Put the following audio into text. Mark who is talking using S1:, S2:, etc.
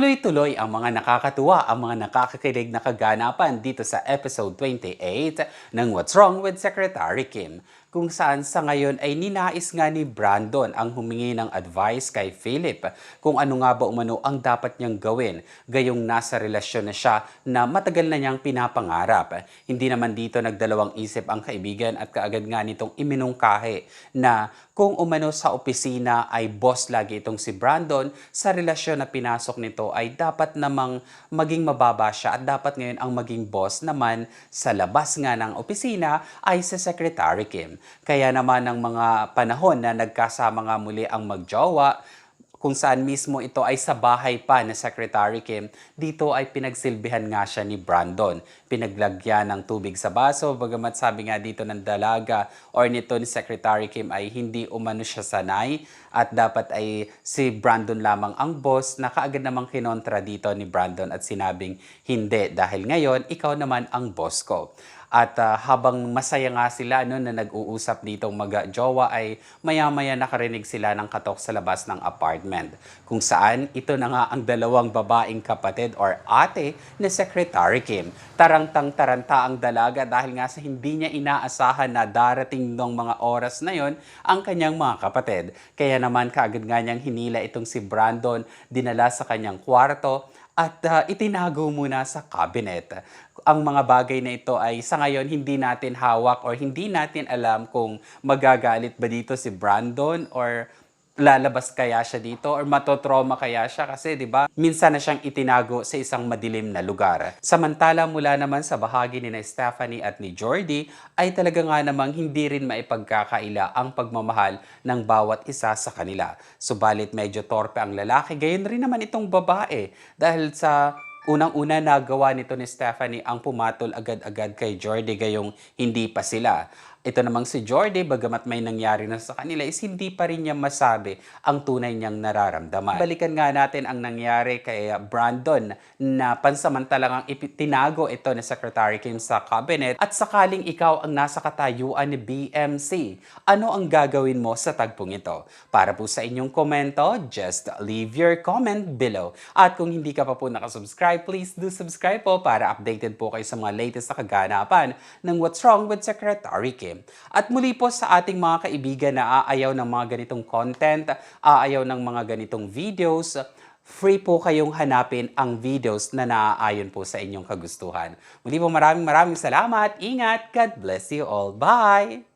S1: Tuloy-tuloy ang mga nakakatuwa, ang mga nakakakilig na kaganapan dito sa episode 28 ng What's Wrong with Secretary Kim kung saan sa ngayon ay ninais nga ni Brandon ang humingi ng advice kay Philip kung ano nga ba umano ang dapat niyang gawin gayong nasa relasyon na siya na matagal na niyang pinapangarap. Hindi naman dito nagdalawang isip ang kaibigan at kaagad nga nitong iminungkahi na kung umano sa opisina ay boss lagi itong si Brandon, sa relasyon na pinasok nito ay dapat namang maging mababa siya at dapat ngayon ang maging boss naman sa labas nga ng opisina ay si Secretary Kim. Kaya naman ng mga panahon na nagkasama nga muli ang magjowa, kung saan mismo ito ay sa bahay pa ni Secretary Kim, dito ay pinagsilbihan nga siya ni Brandon. Pinaglagyan ng tubig sa baso, bagamat sabi nga dito ng dalaga or nito ni Secretary Kim ay hindi umano siya sanay at dapat ay si Brandon lamang ang boss na kaagad namang kinontra dito ni Brandon at sinabing hindi dahil ngayon ikaw naman ang boss ko. At ah, habang masaya nga sila no, na nag-uusap ditong mag-jowa ay maya-maya nakarinig sila ng katok sa labas ng apartment. Kung saan ito na nga ang dalawang babaeng kapatid or ate ni Secretary Kim. Tarantang-taranta ang dalaga dahil nga sa hindi niya inaasahan na darating ng mga oras na yon ang kanyang mga kapatid. Kaya naman kaagad nga niyang hinila itong si Brandon, dinala sa kanyang kwarto at ah, itinago muna sa cabinet. Ang mga bagay na ito ay sa ngayon hindi natin hawak or hindi natin alam kung magagalit ba dito si Brandon or lalabas kaya siya dito or matotrauma kaya siya kasi 'di ba minsan na siyang itinago sa isang madilim na lugar. Samantala mula naman sa bahagi ni na Stephanie at ni Jordy ay talaga nga namang hindi rin maipagkakaila ang pagmamahal ng bawat isa sa kanila. Subalit medyo torpe ang lalaki, gayon rin naman itong babae dahil sa Unang-una nagawa nito ni Stephanie ang pumatol agad-agad kay Jordy gayong hindi pa sila. Ito namang si Jordy, bagamat may nangyari na sa kanila, is hindi pa rin niya masabi ang tunay niyang nararamdaman. Balikan nga natin ang nangyari kay Brandon na pansamantalang ang tinago ito ni Secretary Kim sa cabinet at sakaling ikaw ang nasa katayuan ni BMC. Ano ang gagawin mo sa tagpong ito? Para po sa inyong komento, just leave your comment below. At kung hindi ka pa po nakasubscribe, please do subscribe po para updated po kayo sa mga latest na kaganapan ng What's Wrong with Secretary Kim. At muli po sa ating mga kaibigan na aayaw ng mga ganitong content, aayaw ng mga ganitong videos, free po kayong hanapin ang videos na naaayon po sa inyong kagustuhan. Muli po maraming maraming salamat. Ingat. God bless you all. Bye!